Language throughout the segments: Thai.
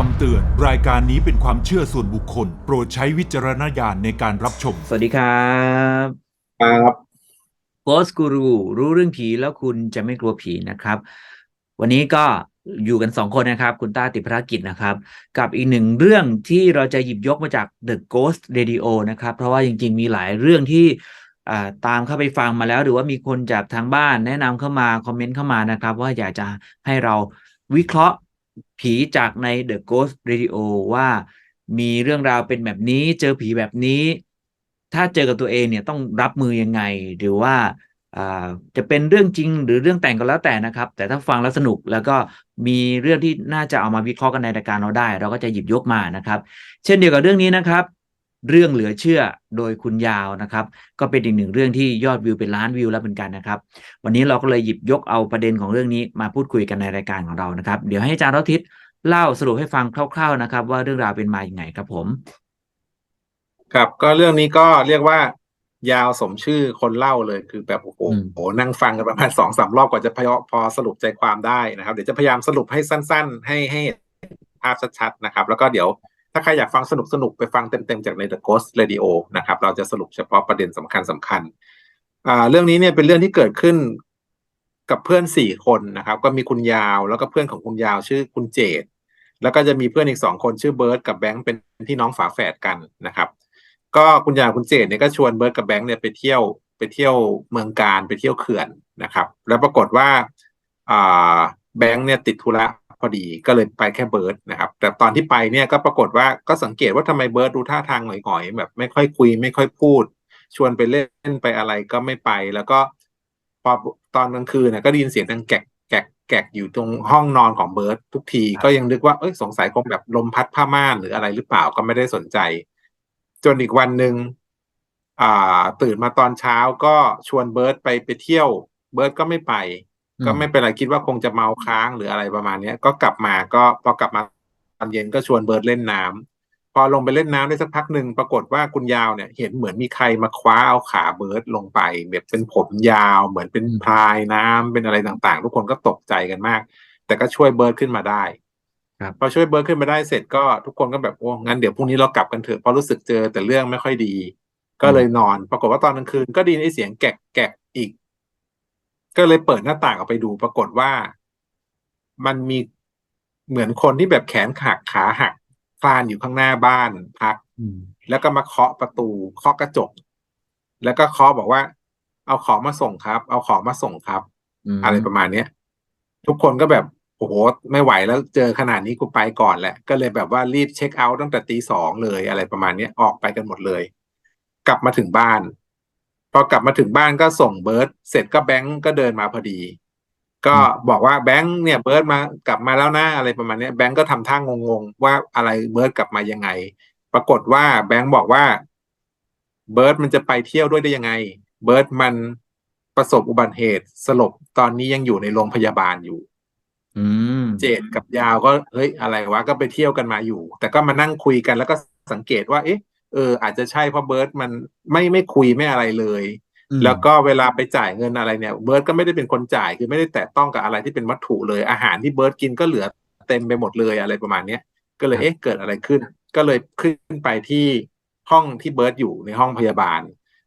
คำเตือน รายการนี้เป็นความเชื่อส่วนบุคคล โปรดใช้วิจารณญาณในการรับชม สวัสดีครับครับโ o สกูรูรู้เรื่องผีแล้วคุณจะไม่กลัวผีนะครับ วันนี้ก็อยู่กันสองคนนะครับ คุณต้าติดภารกิจนะครับ กับอีกหนึ่งเรื่องที่เราจะหยิบยกมาจาก The Ghost Radio นะครับ เพราะว่าจริงๆ มีหลายเรื่องที่อ่าตามเข้าไปฟังมาแล้ว หรือว่ามีคนจากทางบ้านแนะนำเข้ามา คอมเมนต์เข้ามานะครับ ว่าอยากจะให้เราวิเคราะห์ ผีจากใน The Ghost Radio ว่ามีเรื่องราวเป็นแบบนี้ เจอผีแบบนี้ ถ้าเจอกับตัวเองเนี่ยต้องรับมือยังไง หรือว่าอ่าจะเป็นเรื่องจริงหรือเรื่องแต่งก็แล้วแต่นะครับ แต่ถ้าฟังแล้วสนุกแล้วก็มีเรื่องที่น่าจะเอามาวิเคราะห์กันในรายการเราได้ เราก็จะหยิบยกมานะครับ เช่นเดียวกับเรื่องนี้นะครับ เรื่องเหลือเชื่อโดยคุณยาวนะครับ ก็เป็นอีกหนึ่งเรื่องที่ยอดวิวเป็นล้านวิวแล้วเหมือนกันนะครับ วันนี้เราก็เลยหยิบยกเอาประเด็นของเรื่องนี้มาพูดคุยกันในรายการของเรานะครับ เดี๋ยวให้อาจารย์รทิศเล่าสรุปให้ฟังคร่าว ๆนะครับ ว่าเรื่องราวเป็นมาอย่างไงครับผม ครับก็เรื่องนี้ก็เรียกว่ายาวสมชื่อคนเล่าเลยคือแบบโอ้โหอืมโหนั่งฟังกันประมาณสองสามรอบกว่าจะพอพอสรุปใจความได้นะครับ เดี๋ยวจะพยายามสรุปให้สั้น ๆ ให้ให้เห็นภาพชัดๆนะครับ แล้วก็เดี๋ยว ถ้าใครอยากฟังสนุกสนุกๆไปฟังเต็มๆจากใน The Ghost Radio นะครับ เราจะสรุปเฉพาะประเด็นสำคัญสำคัญอ่าเรื่องนี้เนี่ยเป็นเรื่องที่เกิดขึ้นกับเพื่อนสี่คนนะครับ ก็มีคุณยาวแล้วก็เพื่อนของคุณยาวชื่อคุณเจดแล้วก็จะมีเพื่อนอีกสองคนชื่อเบิร์ดกับแบงค์เป็นพี่น้องฝาแฝดกันนะครับ ก็คุณยายคุณเจดเนี่ยก็ชวนเบิร์ดกับแบงค์เนี่ยไปเที่ยวไปเที่ยวเมืองการไปเที่ยวเขื่อนนะครับ แล้วปรากฏว่าอ่าแบงค์เนี่ยติดธุระ อดีก็เลยไปแค่เบิร์ดนะครับ แต่ตอนที่ไปเนี่ยก็ปรากฏว่าก็สังเกตว่าทำไมเบิร์ดดูท่าทางหงอยๆแบบไม่ค่อยคุย ไม่ค่อยพูด ชวนไปเล่นไปอะไรก็ไม่ไป แล้วก็พอตอนกลางคืนเนี่ยก็ได้ยินเสียงดังแกกแกกแกกอยู่ตรงห้องนอนของเบิร์ดทุกทีก็ยังนึกว่าเอ้ยสงสัยคงแบบลมพัดผ้าม่านหรืออะไรหรือเปล่าก็ไม่ได้สนใจ จนอีกวันหนึ่งอ่า ตื่นมาตอนเช้าก็ชวนเบิร์ดไปไปเที่ยว เบิร์ดก็ไม่ไปอืม ก็ไม่เป็นไรคิดว่าคงจะเมาค้างหรืออะไรประมาณเนี้ยก็กลับมาก็พอกลับมาตอนเย็นก็ชวนเบิร์ดเล่นน้ำพอลงไปเล่นน้ำได้สักพักหนึ่งปรากฏว่าคุณยาวเนี่ย เห็นเหมือนมีใครมาคว้าเอาขาเบิร์ดลงไปแบบเป็นผมยาวเหมือนเป็นพรายน้ำเป็นอะไรต่างๆ ทุกคนก็ตกใจกันมาก แต่ก็ช่วยเบิร์ดขึ้นมาได้ครับพอช่วยเบิร์ดขึ้นมาได้เสร็จก็ทุกคนก็แบบโอ้งั้นเดี๋ยวพรุ่งนี้เรากลับกันเถอะเพราะรู้สึกเจอแต่เรื่องไม่ค่อยดี ก็เลยนอน ปรากฏว่าตอนกลางคืนก็ไดยินไอ้เสียงแกะแกะอีก ก็เลยเปิดหน้าต่างออกไปดูปรากฏว่า มันมีเหมือนคนที่แบบแขนหักขาหักคลานอยู่ข้างหน้าบ้านพักอืมแล้วก็มาเคาะประตูเคาะกระจก แล้วก็เคาะบอกว่า เอาของมาส่งครับ เอาของมาส่งครับมอะไรประมาณเนี้ยทุกคนก็แบบโอ้โหไม่ไหวแล้วเจอขนาดนี้กูไปก่อนแหละ ก็เลยแบบว่ารีบเช็คเอาท์ตั้งแต่ตีสองเลยอะไรประมาณเนี้ยออกไปกันหมดเลย กลับมาถึงบ้าน พอกลับมาถึงบ้านก็ส่งเบิร์ตเสร็จก็แบงก์ก็เดินมาพอดี ก็บอกว่าแบงค์เนี่ยเบิร์ตมากลับมาแล้วนะอะไรประมาณเนี้ยแบงก์ก็ทำท่างงงๆ ว่าอะไรเบิร์ตกลับมายังไง ปรากฏว่าแบงค์บอกว่าเบิร์ตมันจะไปเที่ยวด้วยได้ยังไง เบิร์ตมันประสบอุบัติเหตุสลบตอนนี้ยังอยู่ในโรงพยาบาลอยู่อืมเจดกับยาวก็เฮ้ยอะไรวะก็ไปเที่ยวกันมาอยู่ แต่ก็มานั่งคุยกันแล้วก็สังเกตว่า เอ๊ะ เออ อาจจะใช่เพราะเบิร์ตมันไม่ไม่คุยไม่อะไรเลยอืมแล้วก็เวลาไปจ่ายเงินอะไรเนี่ย เบิร์ตก็ไม่ได้เป็นคนจ่ายคือไม่ได้แตะต้องกับอะไรที่เป็นวัตถุเลย อาหารที่เบิร์ตกินก็เหลือเต็มไปหมดเลยอะไรประมาณเนี้ยก็เลยเอ๊ะเกิดอะไรขึ้น ก็เลยขึ้นไปที่ห้องที่เบิร์ตอยู่ในห้องพยาบาล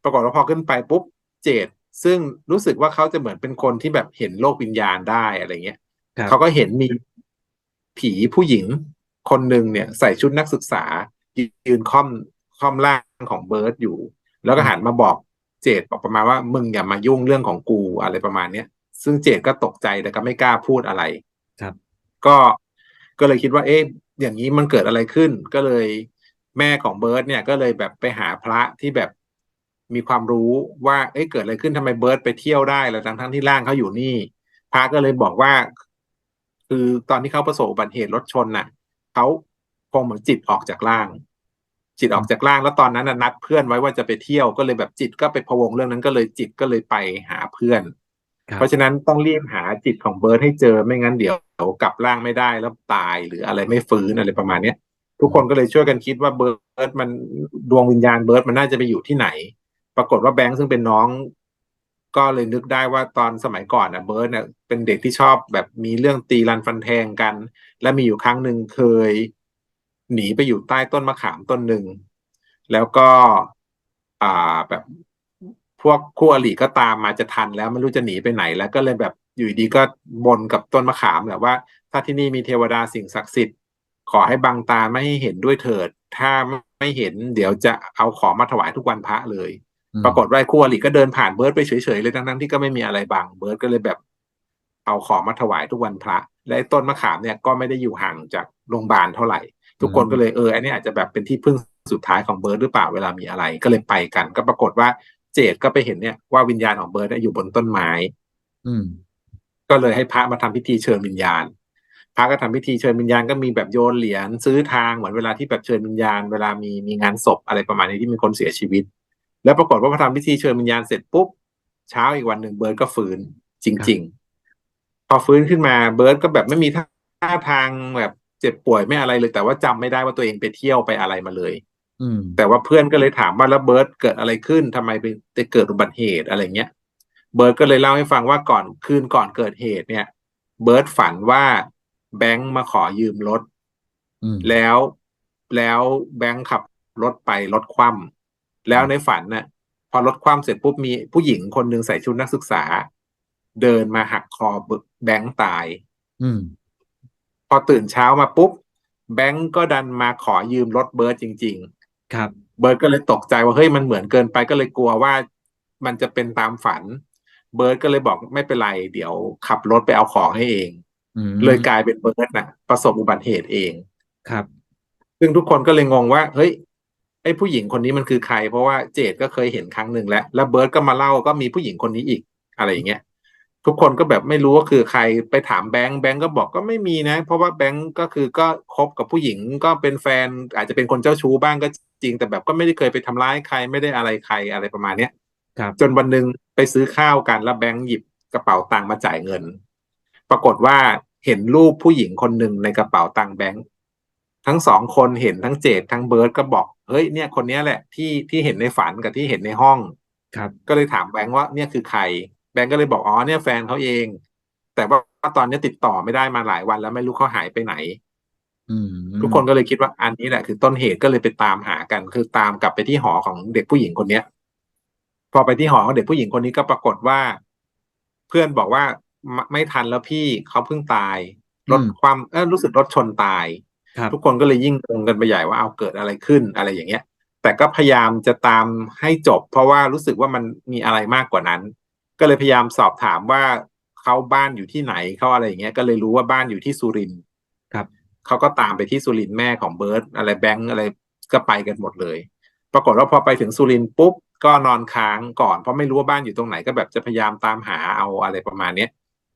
ปรากฏว่าพอขึ้นไปปุ๊บเจดซึ่งรู้สึกว่าเขาจะเหมือนเป็นคนที่แบบเห็นโลกวิญญาณได้อะไรเงี้ยครับเขาก็เห็นมีผีผู้หญิงคนหนึ่งเนี่ย ใส่ชุดนักศึกษายืนค่อม ค่อมร่างของเบิร์ตอยู่ แล้วก็หันมาบอกเจดบอกประมาณว่ามึงอย่ามายุ่งเรื่องของกูอะไรประมาณเนี้ยซึ่งเจดก็ตกใจแต่ก็ไม่กล้าพูดอะไร ครับ ก็ก็เลยคิดว่า เอ๊ะอย่างนี้มันเกิดอะไรขึ้น ก็เลยแม่ของเบิร์ตเนี่ยก็เลยแบบไปหาพระที่แบบมีความรู้ว่าเอ๊ะเกิดอะไรขึ้นทำไมเบิร์ตไปเที่ยวได้แล้วทั้งทั้งที่ร่างเขาอยู่นี่ พระก็เลยบอกว่า คือตอนที่เขาประสบอุบัติเหตุรถชนน่ะเขาคงเหมือนจิตออกจากร่าง จิตออกจากร่างแล้วตอนนั้นน่ะนัดเพื่อนไว้ว่าจะไปเที่ยวก็เลยแบบจิตก็ไปพะวงเรื่องนั้นก็เลยจิตก็เลยไปหาเพื่อนครับเพราะฉะนั้นต้องรีบหาจิตของเบิร์ดให้เจอไม่งั้นเดี๋ยวกลับร่างไม่ได้แล้วตายหรืออะไรไม่ฟื้นอะไรประมาณเนี้ยทุกคนก็เลยช่วยกันคิดว่าเบิร์ดมันดวงวิญญาณเบิร์ดมันน่าจะไปอยู่ที่ไหน ปรากฏว่าแบงค์ซึ่งเป็นน้อง ก็เลยนึกได้ว่าตอนสมัยก่อนน่ะเบิร์ดเนี่ยเป็นเด็กที่ชอบแบบมีเรื่องตีรันฟันแทงกัน และมีอยู่ครั้งหนึ่งเคย หนีไปอยู่ใต้ต้นมะขามต้นหนึ่ง แล้วก็อ่าแบบพวกคู่อริก็ตามมาจะทันแล้วไม่รู้จะหนีไปไหน แล้วก็เลยแบบอยู่ดีก็บนกับต้นมะขามแหละว่า ถ้าที่นี่มีเทวดาสิ่งศักดิ์สิทธิ์ ขอให้บังตาไม่ให้เห็นด้วยเถิด ถ้าไม่เห็นเดี๋ยวจะเอาของมาถวายทุกวันพระเลย ปรากฏว่าคู่อริก็เดินผ่านเบิร์ดไปเฉยๆเลยทั้งๆที่ก็ไม่มีอะไรบังเบิร์ดก็เลยแบบ เอาของมาถวายทุกวันพระ และต้นมะขามเนี่ยก็ไม่ได้อยู่ห่างจากโรงพยาบาลเท่าไหร่ ทุกคนก็เลยเอออันนี้อาจจะแบบเป็นที่พึ่งสุดท้ายของเบิร์ดหรือเปล่าเวลามีอะไร ก็เลยไปกัน ก็ปรากฏว่าเจดก็ไปเห็นเนี่ยว่าวิญญาณของเบิร์ดเนี่ยอยู่บนต้นไม้ อืม ก็เลยให้พระมาทำพิธีเชิญวิญญาณ พระก็ทำพิธีเชิญวิญญาณก็มีแบบโยนเหรียญซื้อทางเหมือนเวลาที่แบบเชิญวิญญาณเวลามีมีงานศพอะไรประมาณนี้ที่มีคนเสียชีวิต แล้วปรากฏว่าพอทำพิธีเชิญวิญญาณเสร็จปุ๊บเช้าอีกวันหนึ่งเบิร์ดก็ฟื้นจริง ๆ พอฟื้นขึ้นมาเบิร์ดก็แบบไม่มีท่าทางแบบ เจ็บป่วยไม่อะไรเลย แต่ว่าจำไม่ได้ว่าตัวเองไปเที่ยวไปอะไรมาเลยอืมแต่ว่าเพื่อนก็เลยถามว่าแล้วเบิร์ดเกิดอะไรขึ้นทำไมไปเกิดอุบัติเหตุอะไรเงี้ย เบิร์ดก็เลยเล่าให้ฟังว่าก่อนคืนก่อนเกิดเหตุเนี่ย เบิร์ดฝันว่าแบงค์มาขอยืมรถอืมแล้วแล้วแบงค์ขับรถไปรถคว่ำแล้วในฝันน่ะ พอรถคว่ำเสร็จปุ๊บมีผู้หญิงคนหนึ่งใส่ชุดนักศึกษา เดินมาหักคอแบงค์ตายอืม พอตื่นเช้ามาปุ๊บ แบงค์ก็ดันมาขอยืมรถเบิร์ดจริง ๆ ครับ เบิร์ดก็เลยตกใจว่าเฮ้ยมันเหมือนเกินไปก็เลยกลัวว่ามันจะเป็นตามฝัน เบิร์ดก็เลยบอกไม่เป็นไร เดี๋ยวขับรถไปเอาของให้เองอืมเลยกลายเป็นเบิร์ดนะประสบอุบัติเหตุเองครับ ซึ่งทุกคนก็เลยงงว่า เฮ้ยไอ้ผู้หญิงคนนี้มันคือใคร เพราะว่าเจดก็เคยเห็นครั้งหนึ่งแล้ว แล้วเบิร์ดก็มาเล่าก็มีผู้หญิงคนนี้อีก อะไรอย่างเงี้ย ทุกคนก็แบบไม่รู้ว่าคือใครไปถามแบงค์แบงค์ก็บอกก็ไม่มีนะ เพราะว่าแบงค์ก็คือก็คบกับผู้หญิงก็เป็นแฟน อาจจะเป็นคนเจ้าชู้บ้างก็จริง แต่แบบก็ไม่ได้เคยไปทำร้ายใครไม่ได้อะไรใครอะไรประมาณเนี้ยครับ จนวันหนึ่งไปซื้อข้าวกันแล้วแบงค์หยิบกระเป๋าตังค์มาจ่ายเงิน ปรากฏว่าเห็นรูปผู้หญิงคนหนึ่งในกระเป๋าตังค์แบงค์ทั้งสองคนเห็นทั้งเจดทั้งเบิร์ดก็บอกเฮ้ยเนี่ยคนเนี้ยแหละที่ที่เห็นในฝันกับที่เห็นในห้องครับ ก็เลยถามแบงค์ว่าเนี่ยคือใครแบงค์ก็เลยบอกอ๋อเนี่ยแฟนเขาเอง แต่ว่าตอนนี้ติดต่อไม่ได้มาหลายวันแล้วไม่รู้เขาหายไปไหนอืมทุกคนก็เลยคิดว่าอันนี้แหละคือต้นเหตุก็เลยไปตามหากัน คือตามกลับไปที่หอของเด็กผู้หญิงคนเนี้ย พอไปที่หอของเด็กผู้หญิงคนนี้ก็ปรากฏว่า เพื่อนบอกว่าไม่ไม่ทันแล้วพี่เขาเพิ่งตายรถความเออรู้สึกรถชนตายครับทุกคนก็เลยยิ่งงงกันไปใหญ่ว่าเอาเกิดอะไรขึ้นอะไรอย่างเงี้ย แต่ก็พยายามจะตามให้จบ เพราะว่ารู้สึกว่ามันมีอะไรมากกว่านั้น ก็เลยพยายามสอบถามว่าเขาบ้านอยู่ที่ไหนเขาอะไรอย่างเงี้ยก็เลยรู้ว่าบ้านอยู่ที่สุรินทร์ครับเขาก็ตามไปที่สุรินทร์แม่ของเบิร์ตอะไรแบงค์อะไรก็ไปกันหมดเลย ปรากฏว่าพอไปถึงสุรินทร์ปุ๊บก็นอนค้างก่อนเพราะไม่รู้ว่าบ้านอยู่ตรงไหนก็แบบจะพยายามตามหาเอาอะไรประมาณเนี้ย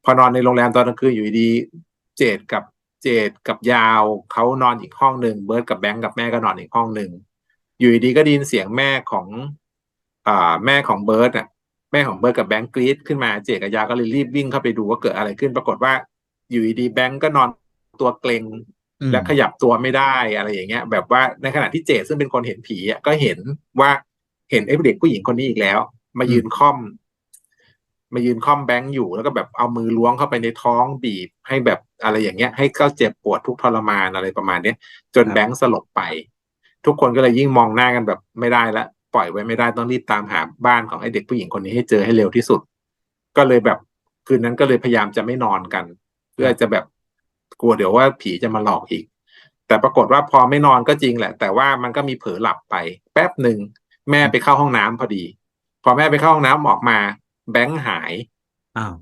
พอนอนในโรงแรมตอนกลางคืนอยู่ดีๆเจดกับเจดกับยาวเขานอนอีกห้องหนึ่งเบิร์ดกับแบงค์กับแม่ก็นอนอีกห้องหนึ่งอยู่ดีๆก็ได้ยินเสียงแม่ของอ่าแม่ของเบิร์ดอะ แม่ของเบิร์ดกับแบงค์กรีดขึ้นมาเจดกับยาวก็เลยรีบวิ่งเข้าไปดูว่าเกิดอะไรขึ้น ปรากฏว่าอยู่ดีๆแบงค์ก็นอนตัวเกร็งอืมและขยับตัวไม่ได้อะไรอย่างเงี้ย แบบว่าในขณะที่เจดซึ่งเป็นคนเห็นผีอะก็เห็นว่าเห็นไอ้เด็กผู้หญิงคนนี้อีกแล้ว มายืนค่อม มายืนค่อมแบงค์อยู่แล้วก็แบบเอามือล้วงเข้าไปในท้องบีบ ให้แบบอะไรอย่างเงี้ย ให้เขาเจ็บปวดทุกข์ทรมานอะไรประมาณเนี้ยจนครับแบงค์สลบไป ทุกคนก็เลยยิ่งมองหน้ากันแบบไม่ได้ละ ปล่อยไว้ไม่ได้ต้องรีบตามหาบ้านของไอ้เด็กผู้หญิงคนนี้ให้เจอให้เร็วที่สุด ก็เลยแบบคืนนั้นก็เลยพยายามจะไม่นอนกัน เพื่อจะแบบกลัวเดี๋ยวว่าผีจะมาหลอกอีก แต่ปรากฏว่าพอไม่นอนก็จริงแหละ แต่ว่ามันก็มีเผลอหลับไป แป๊บหนึ่งแม่ไปเข้าห้องน้ำพอดี พอแม่ไปเข้าห้องน้ำออกมา แบงค์หายอ้าว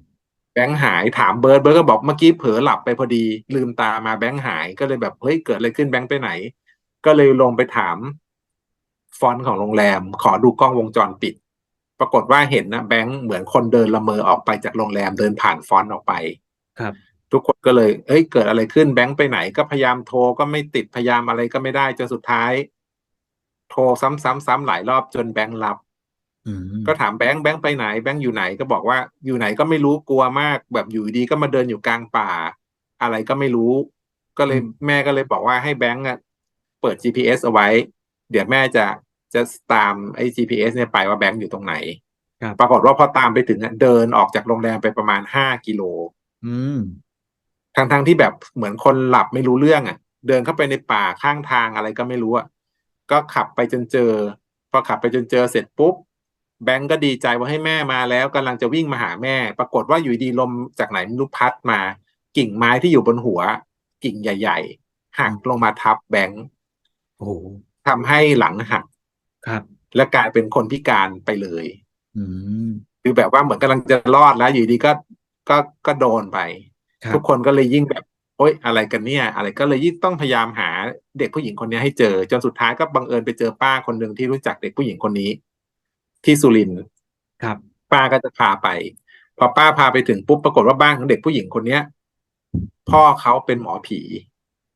แบงค์หายถามเบิร์ดเบิร์ดก็บอกเมื่อกี้เผลอหลับไปพอดี ลืมตามาแบงค์หายก็เลยแบบเฮ้ยเกิดอะไรขึ้นแบงค์ไปไหน ก็เลยลงไปถาม ฟอนต์ของโรงแรม ขอดูกล้องวงจรปิด ปรากฏว่าเห็นนะแบงค์เหมือนคนเดินละเมอออกไปจากโรงแรมเดินผ่านฟอนต์ออกไปครับ ทุกคนก็เลย เอ้ยเกิดอะไรขึ้นแบงค์ไปไหนก็พยายามโทรก็ไม่ติดพยายามอะไรก็ไม่ได้จนสุดท้าย โทรซ้ำๆๆหลายรอบจนแบงค์รับอืมก็ถามแบงค์แบงค์ไปไหนแบงค์อยู่ไหนก็บอกว่าอยู่ไหนก็ไม่รู้กลัวมาก แบบอยู่ดีก็มาเดินอยู่กลางป่า อะไรก็ไม่รู้ ก็เลยแม่ก็เลยบอกว่าให้แบงค์อะเปิด GPS เอาไว้ เดี๋ยวแม่จะ จะตามไอ้ GPS เนี่ยไปว่าแบงค์อยู่ตรงไหน ครับ ปรากฏว่าพอตามไปถึงอะเดินออกจากโรงแรมไปประมาณห้ากิโล อืม ทั้งทั้งๆที่แบบเหมือนคนหลับไม่รู้เรื่องอะเดินเข้าไปในป่าข้างทางอะไรก็ไม่รู้อะก็ขับไปจนเจอ พอขับไปจนเจอเสร็จปุ๊บ แบงก์ก็ดีใจว่าให้แม่มาแล้วกำลังจะวิ่งมาหาแม่ ปรากฏว่าอยู่ดีลมจากไหนไม่รู้พัดมา กิ่งไม้ที่อยู่บนหัว กิ่งใหญ่ ๆหักลงมาทับแบงก์โอ้โหทำให้หลังหัก ครับ และกลายเป็นคนพิการไปเลย อืมคือแบบว่าเหมือนกำลังจะรอดแล้ว อยู่ดีก็ก็ก็โดนไปครับทุกคนก็เลยยิ่งแบบโอ๊ยอะไรกันเนี่ย อะไรก็เลยยิ่งต้องพยายามหาเด็กผู้หญิงคนนี้ให้เจอ จนสุดท้ายก็บังเอิญไปเจอป้าคนหนึ่งที่รู้จักเด็กผู้หญิงคนนี้ ที่สุรินทร์ครับ ป้าก็จะพาไป พอป้าพาไปถึงปุ๊บปรากฏว่าบ้านของเด็กผู้หญิงคนเนี้ย พ่อเขาเป็นหมอผี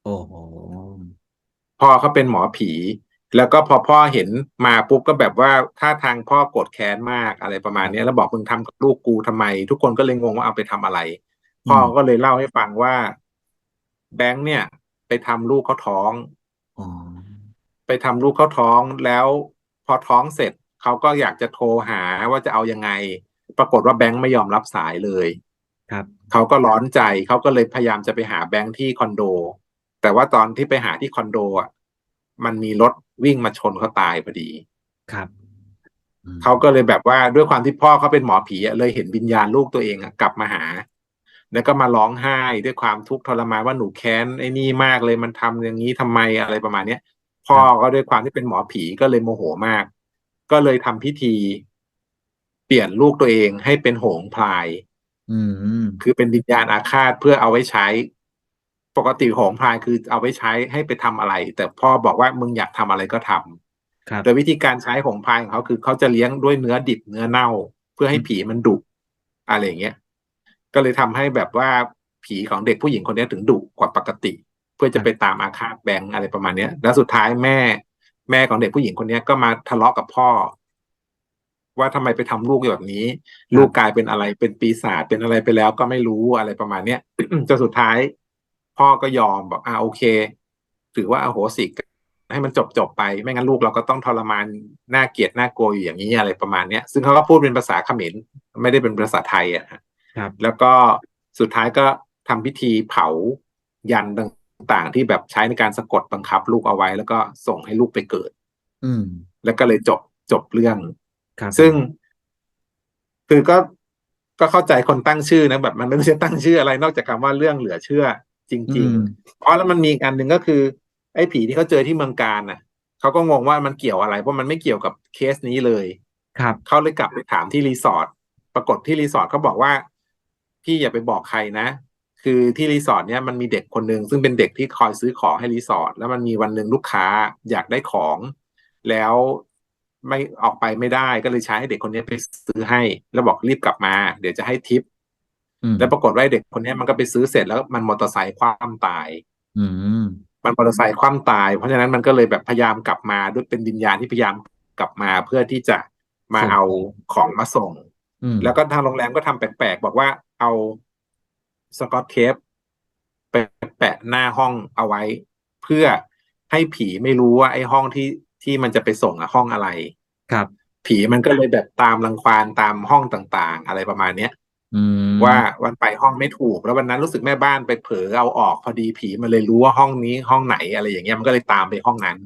โอ้โหพ่อเขาเป็นหมอผี แล้วก็พอพ่อเห็นมาปุ๊บก็แบบว่าท่าทางพ่อโกรธแค้นมากอะไรประมาณเนี้ยแล้วบอกมึงทำกับลูกกูทำไม ทุกคนก็เลยงงว่าเอาไปทำอะไร พ่อก็เลยเล่าให้ฟังว่า แบงค์เนี่ย ไปทำลูกเขาท้องอ๋อไปทำลูกเขาท้องแล้วพอท้องเสร็จเขาก็อยากจะโทรหาว่าจะเอายังไง ปรากฏว่าแบงค์ไม่ยอมรับสายเลย ครับเขาก็ร้อนใจเขาก็เลยพยายามจะไปหาแบงค์ที่คอนโด แต่ว่าตอนที่ไปหาที่คอนโดอะ มันมีรถวิ่งมาชนเขาตายพอดีครับอืมเขาก็เลยแบบว่าด้วยความที่พ่อเขาเป็นหมอผีอะเลยเห็นวิญญาณลูกตัวเองอะกลับมาหา แล้วก็มาร้องไห้ด้วยความทุกข์ทรมานว่าหนูแค้นไอ้นี่มากเลยมันทำอย่างนี้ทำไมอะไรประมาณเนี้ยพ่อก็ด้วยความที่เป็นหมอผีก็เลยโมโหมาก ก็เลยทำพิธี เปลี่ยนลูกตัวเองให้เป็นโหงพลาย อืมคือเป็นวิญญาณอาฆาตเพื่อเอาไว้ใช้ ปกติโหงพลายคือเอาไว้ใช้ให้ไปทำอะไร แต่พ่อบอกว่ามึงอยากทำอะไรก็ทำครับโดยวิธีการใช้ของพายของเขาคือเขาจะเลี้ยงด้วยเนื้อดิบเนื้อเน่า เพื่อให้ผีมันดุอะไรอย่างเงี้ยก็เลยทำให้แบบว่าผีของเด็กผู้หญิงคนนี้ถึงดุกว่าปกติ เพื่อจะไปตามอาฆาตแบงค์อะไรประมาณเนี้ย แล้วสุดท้ายแม่ แม่ของเด็กผู้หญิงคนนี้ก็มาทะเลาะกับพ่อ ว่าทำไมไปทำลูกแบบนี้ ลูกกลายเป็นอะไรเป็นปีศาจเป็นอะไรไปแล้วก็ไม่รู้อะไรประมาณเนี้ยจนสุดท้าย พ่อก็ยอมบอกอ่าโอเค ถือว่าอโหสิกให้มันจบจบๆไปไม่งั้นลูกเราก็ต้องทรมานน่าเกลียดน่ากลัวอยู่อย่างนี้อะไรประมาณเนี้ยซึ่งเขาก็พูดเป็นภาษาเขมรไม่ได้เป็นภาษาไทยอะฮะครับ แล้วก็สุดท้ายก็ทำพิธีเผายันต่างๆ ที่แบบใช้ในการสะกดบังคับลูกเอาไว้ แล้วก็ส่งให้ลูกไปเกิด อืม แล้วก็เลยจบจบเรื่องครับซึ่ง คือก็ก็เข้าใจคนตั้งชื่อนะแบบ มันไม่รู้จะตั้งชื่ออะไรนอกจากคำว่าเรื่องเหลือเชื่อ จอืริงมๆเพราะแล้วมันมีอีกอันหนึ่งก็คือ ไอ้ผีที่เขาเจอที่เมืองการน่ะเขาก็งงว่ามันเกี่ยวอะไร เพราะมันไม่เกี่ยวกับเคสนี้เลย ครับเขาเลยกลับไปถามที่รีสอร์ทปรากฏที่รีสอร์ทเขาบอกว่า พี่อย่าไปบอกใครนะ คือที่รีสอร์ทเนี้ยมันมีเด็กคนหนึ่งซึ่งเป็นเด็กที่คอยซื้อของให้รีสอร์ทแล้วมันมีวันหนึ่งลูกค้าอยากได้ของ แล้วไม่ออกไปไม่ได้ก็เลยใช้ให้เด็กคนนี้ไปซื้อให้ แล้วบอกรีบกลับมา เดี๋ยวจะให้ทิปอืม แล้วปรากฏว่าไอ้เด็กคนนี้มันก็ไปซื้อเสร็จแล้วมันมอเตอร์ไซค์คว่ำตาย อืมมันมอเตอร์ไซค์คว่ำตาย เพราะฉะนั้นมันก็เลยแบบพยายามกลับมาด้วยเป็นวิญญาณที่พยายามกลับมาเพื่อที่จะมาส่งเอาของมาส่งอืมแล้วก็ทางโรงแรมก็ทำแปลกๆบอกว่าเอาสกอตเทปไปแปะหน้าห้องเอาไว้ เพื่อให้ผีไม่รู้ว่าไอ้ห้องที่ที่มันจะไปส่งอะห้องอะไร ครับ ผีมันก็เลยแบบตามรังควานตามห้องต่าง ๆ อะไรประมาณเนี้ยอืม ว่าวันไปห้องไม่ถูก แล้ววันนั้นรู้สึกแม่บ้านไปเผลอเอาออกพอดีผีมันเลยรู้ว่าห้องนี้ห้องไหนอะไรอย่างเงี้ยมันก็เลยตามไปห้องนั้น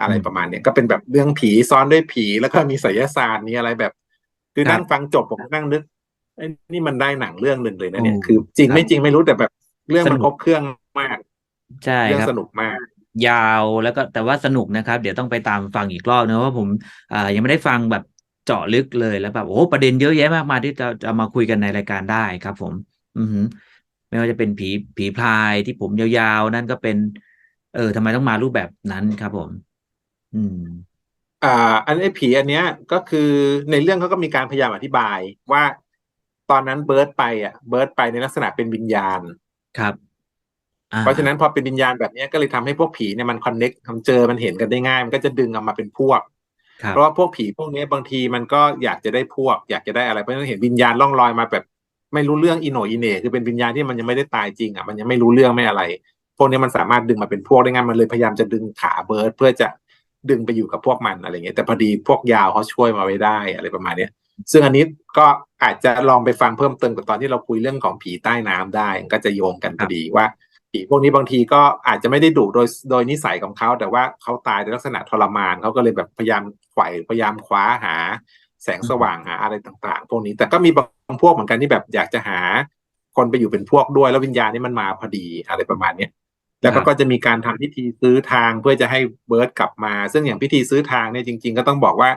อะไรประมาณเนี้ยก็เป็นแบบเรื่องผีซ้อนด้วยผีแล้วก็มีไสยศาสตร์มีอะไรแบบ คือนั่งฟังจบผมนั่งนึกไอ้นี่มันได้หนังเรื่องหนึ่งเลยนะเนี่ยคือ จริงไม่จริงไม่รู้แต่แบบเรื่องมันครบเครื่องมากใช่เรื่องครับสนุกมากยาวแล้วก็แต่ว่าสนุกนะครับ เดี๋ยวต้องไปตามฟังอีกรอบนะว่าผมอ่ายังไม่ได้ฟังแบบ เจาะลึกเลยแล้วแบบโอ้โหประเด็นเยอะแยะมากมายที่จะจะมาคุยกันในรายการได้ครับ ผม อือหือไม่ว่าจะเป็นผีผีพรายที่ผมยาวๆ นั่นก็เป็น เออทำไมต้องมารูปแบบนั้นครับ ผม อืม อ่า อันไอ้ผีอันเนี้ย ก็คือในเรื่องเขาก็มีการพยายามอธิบายว่าตอนนั้นเบิร์ดไปอะ เบิร์ดไปในลักษณะเป็นวิญญาณครับอ่าเพราะฉะนั้นพอเป็นวิญญาณแบบเนี้ยก็เลยทำให้พวกผีเนี่ยมันคอนเน็กทำเจอมันเห็นกันได้ง่าย มันก็จะดึงออกมาเป็นพวกครับ เพราะว่าพวกผีพวกนี้บางทีมันก็อยากจะได้พวก อยากจะได้อะไรเพราะฉะนั้นเห็นวิญญาณล่องลอยมาแบบ ไม่รู้เรื่องอีโนอีเน่คือเป็นวิญญาณที่มันยังไม่ได้ตายจริงอะมันยังไม่รู้เรื่องไม่อะไร พวกนี้มันสามารถดึงมาเป็นพวกได้ง่ายมันเลยพยายามจะดึงขาเบิร์ดเพื่อจะดึงไปอยู่กับพวกมันอะไรเงี้ยแต่พอดีพวกยาวเขาช่วยมาไว้ได้อะไรประมาณเนี้ยซึ่งอันนี้ก็อาจจะลองไปฟังเพิ่มเติมกับตอนที่เราคุยเรื่องของผีใต้น้ำได้ก็จะโยงกันพอดีว่า ผีผีพวกนี้บางทีก็อาจจะไม่ได้ดุโดยโดยนิสัยของเขา แต่ว่าเขาตายในลักษณะทรมานเขาก็เลยแบบพยายามไขว่พยายามคว้าหา แสงสว่างหาอะไรต่าง ๆ พวกนี้แต่ก็มีบางพวกเหมือนกันที่แบบอยากจะหา คนไปอยู่เป็นพวกด้วย แล้ววิญญาณนี่มันมาพอดีอะไรประมาณเนี้ยแล้วครัก็บก็จะมีการทำพิธีซื้อทางเพื่อจะให้เบิร์ดกลับมา ซึ่งอย่างพิธีซื้อทางเนี่ยจริง ๆ ก็ต้องบอกว่า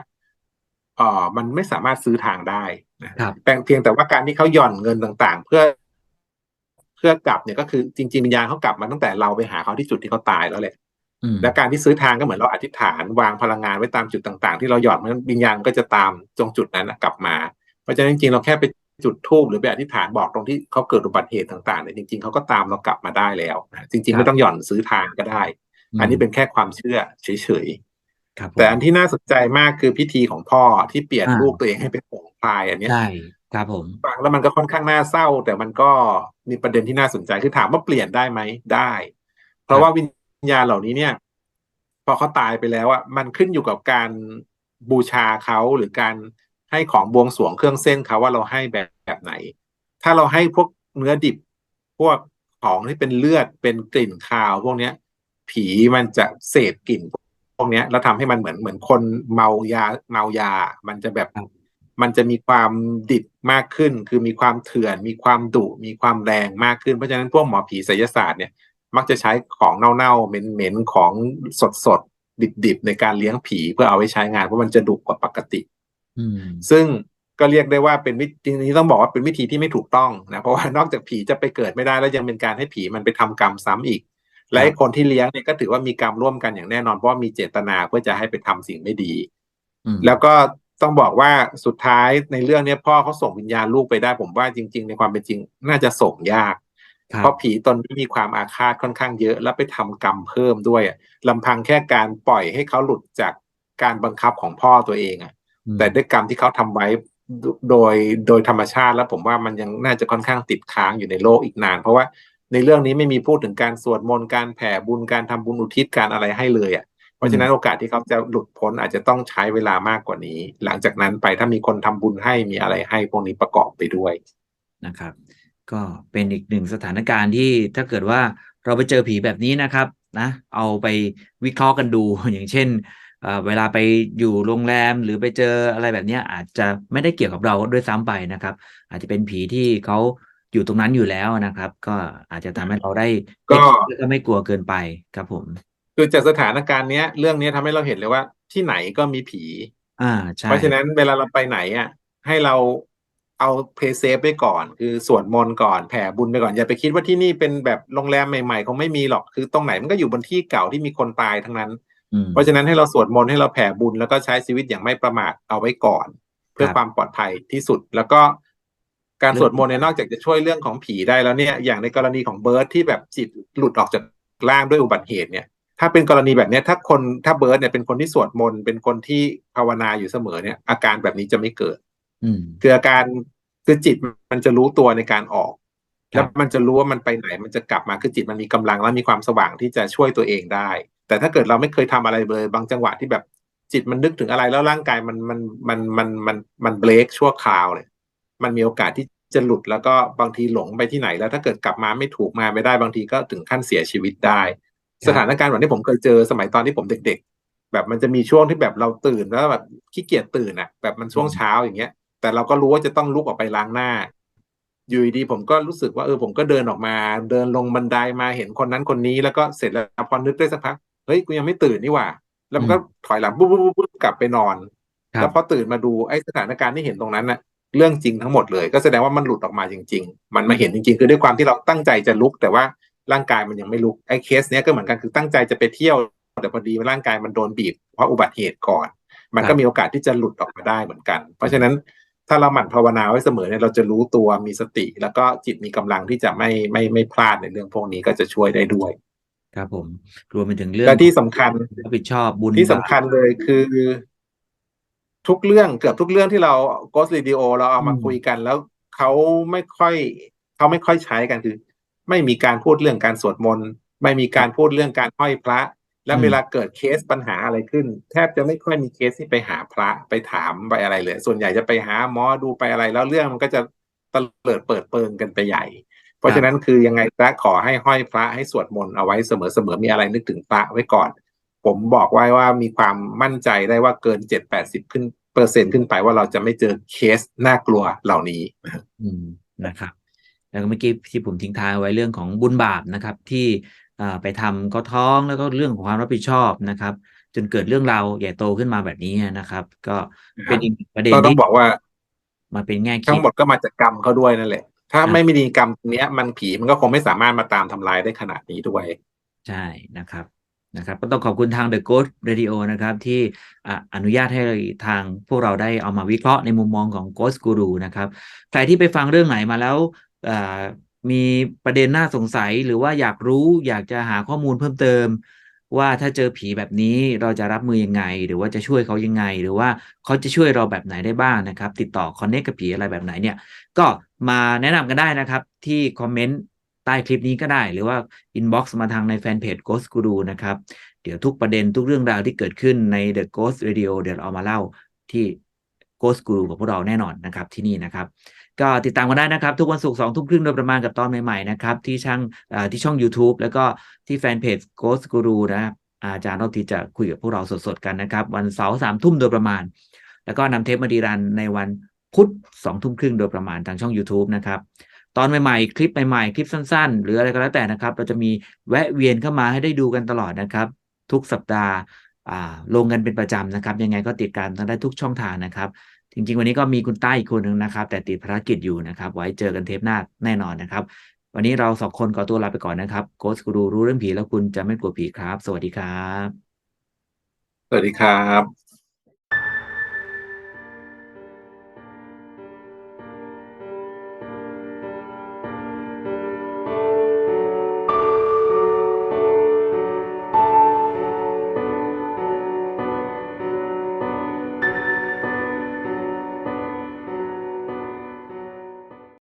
เออมันไม่สามารถซื้อทางได้นะครับแต่เพียงแต่ว่าการที่เขาหย่อนเงินต่างๆ เพื่อเพื่อกลับเนี่ยก็คือจริงๆวิญญาณเขากลับมาตั้งแต่เราไปหาเขาที่จุดที่เขาตายแล้วแหละอืมและการที่ซื้อทางก็เหมือนเราอธิษฐานวางพลังงานไว้ตามจุดต่าง ๆ ที่เราหย่อนมันวิญญาณก็จะตามตรงจุดนั้นนะกลับมา เพราะฉะนั้นจริงๆเราแค่ไปจุดทูบหรือไปอธิษฐานบอกตรงที่เขาเกิดอุบัติเหตุต่างๆเนี่ยจริงๆเขาก็ตามเรากลับมาได้แล้วนะจริงๆไม่ต้องหย่อนซื้อทางก็ได้ อันนี้เป็นแค่ความเชื่อเฉยครับผมๆแต่อันที่น่าสนใจมากคือพิธีของพ่อที่เปลี่ยนอ่าลูกตัวเองให้เป็นผงพลายอันเนี้ยใช่ ครับผมฟังแล้วมันก็ค่อนข้างน่าเศร้า แต่มันก็มีประเด็นที่น่าสนใจคือถามว่าเปลี่ยนได้ไหมได้ เพราะว่าวิญญาณเหล่านี้เนี่ย พอเขาตายไปแล้วอะมันขึ้นอยู่กับการบูชาเขาหรือการให้ของบวงสรวงเครื่องเส้นเขาว่าเราให้แบบแบบไหน ถ้าเราให้พวกเนื้อดิบ พวกของที่เป็นเลือดเป็นกลิ่นคาว พวกเนี้ย ผีมันจะเสพกลิ่นพวกเนี้ย แล้วทำให้มันเหมือนเหมือนคนเมายาเมายา มันจะแบบครับ มันจะมีความดิบมากขึ้น คือมีความเถื่อน มีความดุ มีความแรงมากขึ้น เพราะฉะนั้นพวกหมอผีไสยศาสตร์เนี่ย มักจะใช้ของเน่าๆ เหม็นๆ ของสดๆ ดิบๆ ในการเลี้ยงผีเพื่อเอาไว้ใช้งาน เพราะมันจะดุกว่าปกติอืมซึ่งก็เรียกได้ว่าเป็นวิธีจริงๆต้องบอกว่าเป็นวิธีที่ไม่ถูกต้องนะ เพราะว่านอกจากผีจะไปเกิดไม่ได้แล้วยังเป็นการให้ผีมันไปทำกรรมซ้ำอีก และไอ้คนที่เลี้ยงเนี่ยก็ถือว่ามีกรรมร่วมกันอย่างแน่นอนเพราะว่ามีเจตนาเพื่อจะให้ไปทำสิ่งไม่ดีอืมแล้วก็ ต้องบอกว่าสุดท้ายในเรื่องเนี้ยพ่อเขาส่งวิญญาณลูกไปได้ ผมว่าจริง ๆ ในความเป็นจริง น่าจะส่งยากครับเพราะผีตนนี้มีความอาฆาตค่อนข้างเยอะ แล้วไปทำกรรมเพิ่มด้วยอะลำพังแค่การปล่อยให้เขาหลุดจากการบังคับของพ่อตัวเองอะอืมแต่ด้วยกรรมที่เขาทำไว้โดโดยโดยธรรมชาติแล้วผมว่ามันยังน่าจะค่อนข้างติดค้างอยู่ในโลกอีกนาน เพราะว่าในเรื่องนี้ไม่มีพูดถึงการสวดมนต์การแผ่บุญการทำบุญอุทิศการอะไรให้เลยอะ เพราะฉะนั้นโอกาสที่เขาจะหลุดพ้นอาจจะต้องใช้เวลามากกว่านี้ หลังจากนั้นไปถ้ามีคนทำบุญให้มีอะไรให้พวกนี้ประกอบไปด้วยนะครับ ก็เป็นอีกหนึ่งสถานการณ์ที่ถ้าเกิดว่าเราไปเจอผีแบบนี้นะครับนะเอาไปวิเคราะห์กันดูอย่างเช่นเอ่อเวลาไปอยู่โรงแรมหรือไปเจออะไรแบบเนี้ยอาจจะไม่ได้เกี่ยวกับเราด้วยซ้ำไปนะครับ อาจจะเป็นผีที่เขาอยู่ตรงนั้นอยู่แล้วนะครับ ก็อาจจะทำให้เราได้ก็แล้วก็ไม่กลัวเกินไปครับผม คือจากสถานการณ์เนี้ย เรื่องเนี้ยทำให้เราเห็นเลยว่า ที่ไหนก็มีผี อ่าใช่เพราะฉะนั้นเวลาเราไปไหนอะ ให้เราเอาเพย์เซฟไว้ก่อน คือสวดมนต์ก่อนแผ่บุญไปก่อน อย่าไปคิดว่าที่นี่เป็นแบบโรงแรมใหม่ๆ คงไม่มีหรอกคือตรงไหนมันก็อยู่บนที่เก่าที่มีคนตายทั้งนั้นอืมเพราะฉะนั้นให้เราสวดมนต์ให้เราแผ่บุญแล้วก็ใช้ชีวิตอย่างไม่ประมาทเอาไว้ก่อน เพื่อครับความปลอดภัยที่สุดแล้วก็การสวดมนต์เนี่ยนอกจากจะช่วยเรื่องของผีได้แล้วเนี่ย อย่างในกรณีของเบิร์ดที่แบบจิตหลุดออกจากร่างด้วยอุบัติเหตุเนี่ย ถ้าเป็นกรณีแบบเนี้ยถ้าคนถ้าเบิร์ดเนี่ยเป็นคนที่สวดมนต์เป็นคนที่ภาวนาอยู่เสมอเนี่ย อาการแบบนี้จะไม่เกิดอืมคืออาการคือจิตมันจะรู้ตัวในการออกครับแล้วมันจะรู้ว่ามันไปไหน มันจะกลับมาคือจิตมันมีกำลังและมีความสว่างที่จะช่วยตัวเองได้ แต่ถ้าเกิดเราไม่เคยทำอะไรเลย บางจังหวะที่แบบจิตมันนึกถึงอะไรแล้วร่างกายมันมันมันมันมันมันเบรกชั่วคราวเลยมันมีโอกาสที่จะหลุดแล้วก็บางทีหลงไปที่ไหนแล้วถ้าเกิดกลับมาไม่ถูกมาไม่ได้บางทีก็ถึงขั้นเสียชีวิตได้ สถานการณ์แบบนี้ผมเคยเจอสมัยตอนที่ผมเด็ก ๆ แบบมันจะมีช่วงที่แบบเราตื่นแล้วแบบขี้เกียจตื่นอะ แบบมันช่วงเช้าอย่างเงี้ย แต่เราก็รู้ว่าจะต้องลุกออกไปล้างหน้า อยู่ดีๆผมก็รู้สึกว่าเออผมก็เดินออกมา เดินลงบันไดมาเห็นคนนั้นคนนี้แล้วก็เสร็จแล้วพอนึกได้สักพักเฮ้ยกูยังไม่ตื่นนี่หว่า แล้วมันก็ถอยหลังปุ๊บปุ๊บปุ๊บปุ๊บกลับไปนอนครับแล้วพอตื่นมาดูไอ้สถานการณ์ที่เห็นตรงนั้นน่ะเรื่องจริงทั้งหมดเลย ก็แสดงว่ามันหลุดออกมาจริง ๆ มันมาเห็นจริง ๆ คือด้วยความที่เราตั้งใจจะลุกแต่ว่า ร่างกายมันยังไม่ลุกไอ้เคสเนี้ยก็เหมือนกันคือตั้งใจจะไปเที่ยว แต่พอดีร่างกายมันโดนบีบเพราะอุบัติเหตุก่อน มันก็มีโอกาสที่จะหลุดออกมาได้เหมือนกัน เพราะฉะนั้นถ้าเราหมั่นภาวนาไว้เสมอเนี่ยเราจะรู้ตัวมีสติ แล้วก็จิตมีกำลังที่จะไม่ไม่ไม่พลาดในเรื่องพวกนี้ก็จะช่วยได้ด้วยครับผมรวมไปถึงเรื่องและที่สำคัญรับผิดชอบบุญที่สำคัญเลยคือ ทุกเรื่องเกือบทุกเรื่องที่เรา Ghost Radio เราเอามาคุยกัน แล้วเขาไม่ค่อยเขาไม่ค่อยใช้กันคือ ไม่มีการพูดเรื่องการสวดมนต์ไม่มีการพูดเรื่องการห้อยพระ แล้วเวลาเกิดเคสปัญหาอะไรขึ้น แทบจะไม่ค่อยมีเคสที่ไปหาพระไปถามไปอะไรเลย ส่วนใหญ่จะไปหาหมอดูไปอะไร แล้วเรื่องมันก็จะตะเลิดเปิดเปิงกันไปใหญ่ เพราะฉะนั้นคือยังไงพระขอให้ห้อยพระให้สวดมนต์เอาไว้เสมอๆมีอะไรนึกถึงพระไว้ก่อน ผมบอกไว้ว่ามีความมั่นใจได้ว่าเกินเจ็ดแปดสิบขึ้นเปอร์เซ็นต์ขึ้นไปว่าเราจะไม่เจอเคสน่ากลัวเหล่านี้นะครับ แล้วก็เมื่อกี้ที่ผมทิ้งท้ายไว้เรื่องของบุญบาปนะครับ ที่อ่าไปทำก็ท้องแล้วก็เรื่องของความรับผิดชอบนะครับ จนเกิดเรื่องราวใหญ่โตขึ้นมาแบบนี้นะครับ ก็เป็นอีกหนึ่งประเด็นก็ต้องที่บอกว่า มาเป็นแง่คิทั้ดงหมดก็มาจากกรรมเขาด้วยนั่นแหละ ถ้าครับไม่มีกรรมตรงเนี้ยมันผีมันก็คงไม่สามารถมาตามทำลายได้ขนาดนี้ด้วย ใช่นะครับนะครับก็ต้องขอบคุณทาง The Ghost Radio นะครับ ที่อะอนุญาตให้ทางพวกเราได้เอามาวิเคราะห์ในมุมมองของ Ghost Guru นะครับ ใครที่ไปฟังเรื่องไหนมาแล้วอ่า มีประเด็นน่าสงสัยหรือว่าอยากรู้อยากจะหาข้อมูลเพิ่มเติม ว่าถ้าเจอผีแบบนี้เราจะรับมือยังไง หรือว่าจะช่วยเขายังไง หรือว่าเขาจะช่วยเราแบบไหนได้บ้างนะครับ ติดต่อคอนเนคกับผีอะไรแบบไหนเนี่ย ก็มาแนะนำกันได้นะครับที่คอมเมนต์ใต้คลิปนี้ก็ได้ หรือว่าอินบ็อกซ์มาทางในแฟนเพจ Ghost Guru นะครับ เดี๋ยวทุกประเด็นทุกเรื่องราวที่เกิดขึ้นใน The Ghost Radio เดี๋ยวเราเอามาเล่าที่ Ghost Guru กับพวกเราแน่นอนนะครับที่นี่นะครับ ก็ติดตามกันได้นะครับ ทุกวันศุกร์สองทุ่มครึ่งโดยประมาณกับตอนใหม่ๆนะครับ ที่ช่างที่ช่อง YouTube แล้วก็ที่แฟนเพจ Ghost Guru นะครับอาจารย์รอบทีจะคุยกับพวกเราสดๆกันนะครับ วันเสาร์สามทุ่มโดยประมาณ แล้วก็นำเทปมาดีรันในวันพุธสองทุ่มครึ่งโดยประมาณทางช่อง YouTube นะครับตอนใหม่ๆ คลิปใหม่ๆ คลิปสั้นๆ หรืออะไรก็แล้วแต่นะครับ เราจะมีแวะเวียนเข้ามาให้ได้ดูกันตลอดนะครับ ทุกสัปดาห์ลงกันเป็นประจำนะครับ ยังไงก็ติดตามกันได้ทุกช่องทางนะครับ จริง ๆ วันนี้ก็มีคุณต้าอีกคนหนึ่งนะครับ แต่ติดภารกิจอยู่นะครับ ไว้เจอกันเทปหน้าแน่นอนนะครับ วันนี้เราสองคนขอตัวลาไปก่อนนะครับโค้ชกูรูรู้เรื่องผีแล้วคุณจะไม่กลัวผีครับ สวัสดีครับ สวัสดีครับ